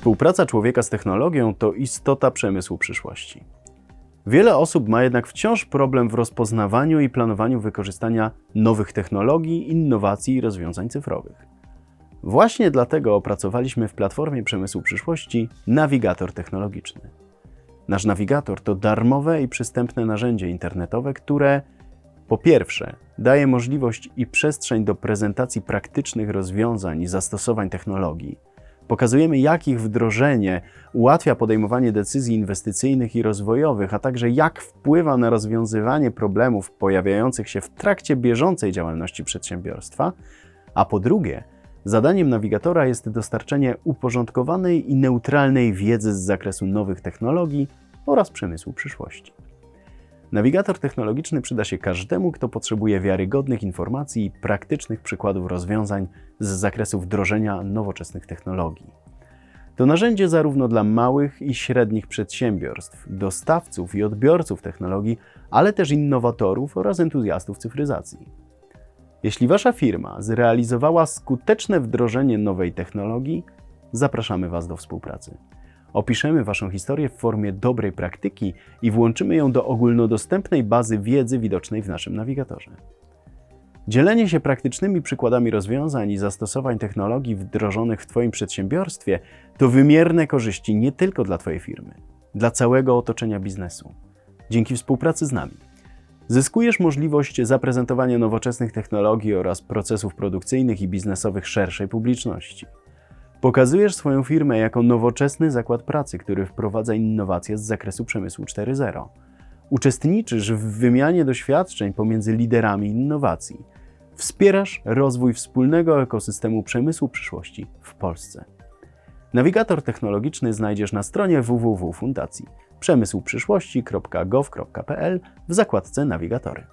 Współpraca człowieka z technologią to istota przemysłu przyszłości. Wiele osób ma jednak wciąż problem w rozpoznawaniu i planowaniu wykorzystania nowych technologii, innowacji i rozwiązań cyfrowych. Właśnie dlatego opracowaliśmy w platformie przemysłu przyszłości nawigator technologiczny. Nasz nawigator to darmowe i przystępne narzędzie internetowe, które po pierwsze daje możliwość i przestrzeń do prezentacji praktycznych rozwiązań i zastosowań technologii. Pokazujemy, jak ich wdrożenie ułatwia podejmowanie decyzji inwestycyjnych i rozwojowych, a także jak wpływa na rozwiązywanie problemów pojawiających się w trakcie bieżącej działalności przedsiębiorstwa. A po drugie, zadaniem nawigatora jest dostarczenie uporządkowanej i neutralnej wiedzy z zakresu nowych technologii oraz przemysłu przyszłości. Nawigator technologiczny przyda się każdemu, kto potrzebuje wiarygodnych informacji i praktycznych przykładów rozwiązań z zakresu wdrożenia nowoczesnych technologii. To narzędzie zarówno dla małych i średnich przedsiębiorstw, dostawców i odbiorców technologii, ale też innowatorów oraz entuzjastów cyfryzacji. Jeśli Wasza firma zrealizowała skuteczne wdrożenie nowej technologii, zapraszamy Was do współpracy. Opiszemy Waszą historię w formie dobrej praktyki i włączymy ją do ogólnodostępnej bazy wiedzy widocznej w naszym nawigatorze. Dzielenie się praktycznymi przykładami rozwiązań i zastosowań technologii wdrożonych w Twoim przedsiębiorstwie to wymierne korzyści nie tylko dla Twojej firmy, dla całego otoczenia biznesu. Dzięki współpracy z nami zyskujesz możliwość zaprezentowania nowoczesnych technologii oraz procesów produkcyjnych i biznesowych szerszej publiczności. Pokazujesz swoją firmę jako nowoczesny zakład pracy, który wprowadza innowacje z zakresu przemysłu 4.0. Uczestniczysz w wymianie doświadczeń pomiędzy liderami innowacji. Wspierasz rozwój wspólnego ekosystemu przemysłu przyszłości w Polsce. Nawigator technologiczny znajdziesz na stronie www fundacji przemysłprzyszłości.gov.pl w zakładce Nawigatory.